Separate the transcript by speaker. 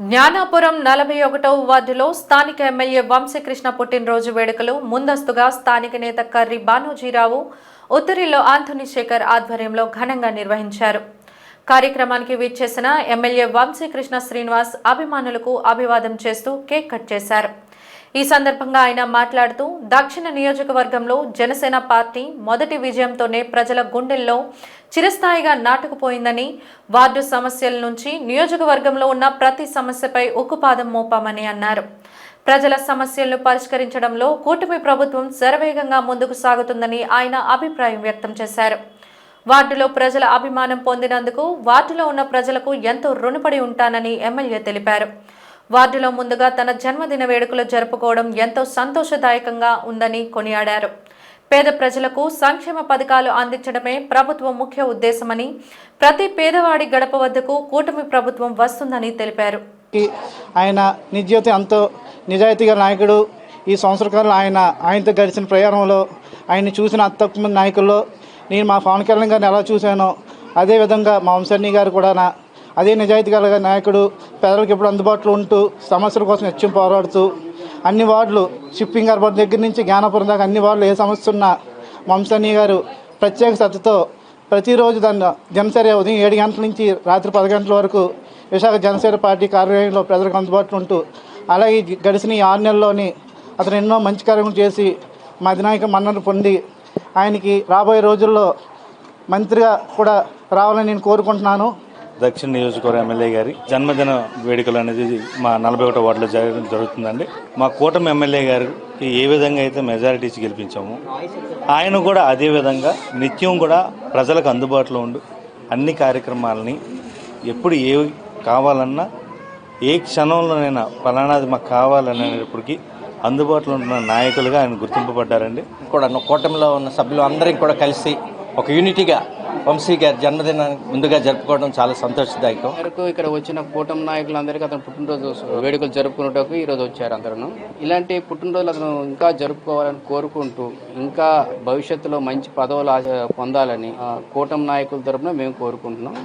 Speaker 1: జ్ఞానాపురం నలభై ఒకటవ వార్డులో స్థానిక ఎమ్మెల్యే వంశీకృష్ణ పుట్టినరోజు వేడుకలు ముందస్తుగా స్థానిక నేత కర్రి బానోజీరావు ఉత్తరిలో ఆంథోనీ శేఖర్ ఆధ్వర్యంలో ఘనంగా నిర్వహించారు. కార్యక్రమానికి విచ్చేసిన ఎమ్మెల్యే వంశీకృష్ణ శ్రీనివాస్ అభిమానులకు అభివాదం చేస్తూ కేక్ కట్ చేశారు. ఈ సందర్భంగా ఆయన మాట్లాడుతూ దక్షిణ నియోజకవర్గంలో జనసేన పార్టీ మొదటి విజయంతోనే ప్రజల గుండెల్లో చిరస్థాయిగా నాటుకుపోయిందని వార్డు సమస్యల నుంచి నియోజకవర్గంలో ఉన్న ప్రతి సమస్యపై ఉక్కుపాదం మోపామని అన్నారు. ప్రజల సమస్యలను పరిష్కరించడంలో కూటమి ప్రభుత్వం శరవేగంగా ముందుకు సాగుతుందని ఆయన అభిప్రాయం వ్యక్తం చేశారు. వార్డులో ప్రజల అభిమానం పొందినందుకు వార్డులో ఉన్న ప్రజలకు ఎంతో రుణపడి ఉంటానని ఎమ్మెల్యే తెలిపారు. వార్డులో ముందుగా తన జన్మదిన వేడుకలు జరుపుకోవడం ఎంతో సంతోషదాయకంగా ఉందని కొనియాడారు. పేద ప్రజలకు సంక్షేమ పథకాలు అందించడమే ప్రభుత్వం ముఖ్య ఉద్దేశమని ప్రతి పేదవాడి గడప వద్దకు కూటమి ప్రభుత్వం వస్తుందని తెలిపారు.
Speaker 2: ఆయన నిజీవితం అంతో నిజాయితీగా నాయకుడు ఈ సంవత్సర కాలంలో ఆయన ఆయనతో గడిచిన ప్రయాణంలో ఆయన్ని చూసిన అతి నాయకుల్లో నేను మా పవన్ కళ్యాణ్ గారిని ఎలా చూశానో అదేవిధంగా మా వంశర్ణి గారు కూడా నా అదే నిజాయితీ గల నాయకుడు పేదలకు ఎప్పుడు అందుబాటులో ఉంటూ సమస్యల కోసం నిత్యం పోరాడుతూ అన్ని వార్డులు షిప్పింగ్ హార్బర్ దగ్గర నుంచి జ్ఞానపురం దాకా అన్ని వార్డులు ఏ సమస్య ఉన్నా మా గారు ప్రత్యేక శ్రద్ధతో ప్రతిరోజు దాన్ని జనసేన ఉదయం ఏడు గంటల నుంచి రాత్రి పది గంటల వరకు విశాఖ జనసేన పార్టీ కార్యాలయంలో ప్రజలకు అందుబాటులో ఉంటూ అలాగే ఈ గడిచిన ఈ ఆరు నెలల్లోని అతను ఎన్నో మంచి కార్యక్రమం చేసి మా అధినాయక మన్నను పొంది ఆయనకి రాబోయే రోజుల్లో మంత్రిగా కూడా రావాలని నేను కోరుకుంటున్నాను.
Speaker 3: దక్షిణ నియోజకవర్గ ఎమ్మెల్యే గారి జన్మదిన వేడుకలు అనేది మా నలభై ఒకటో వార్డులో జరగడం జరుగుతుందండి. మా కూటమి ఎమ్మెల్యే గారికి ఏ విధంగా అయితే మెజారిటీ ఇచ్చి గెలిపించామో ఆయన కూడా అదే విధంగా నిత్యం కూడా ప్రజలకు అందుబాటులో ఉండు అన్ని కార్యక్రమాలని ఎప్పుడు ఏ కావాలన్నా ఏ క్షణంలోనైనా ఫలానాది మాకు కావాలనేటప్పటికీ అందుబాటులో ఉన్న నాయకులుగా ఆయన గుర్తింపబడ్డారండి.
Speaker 4: కూడా కూటమిలో ఉన్న సభ్యులు అందరం కూడా కలిసి ఒక యూనిటీగా వంశీ గారి జన్మదినాన్ని ముందుగా జరుపుకోవడం చాలా సంతోషదాయకం.
Speaker 5: వరకు ఇక్కడ వచ్చిన కూటమి నాయకులందరికీ అతను పుట్టినరోజు వేడుకలు జరుపుకునేటకు ఈరోజు వచ్చారు అందరూ. ఇలాంటి పుట్టినరోజులు అతను ఇంకా జరుపుకోవాలని కోరుకుంటూ ఇంకా భవిష్యత్తులో మంచి పదవులు ఆశ- పొందాలని ఆ, కూటమి నాయకుల తరపున మేము కోరుకుంటున్నాం.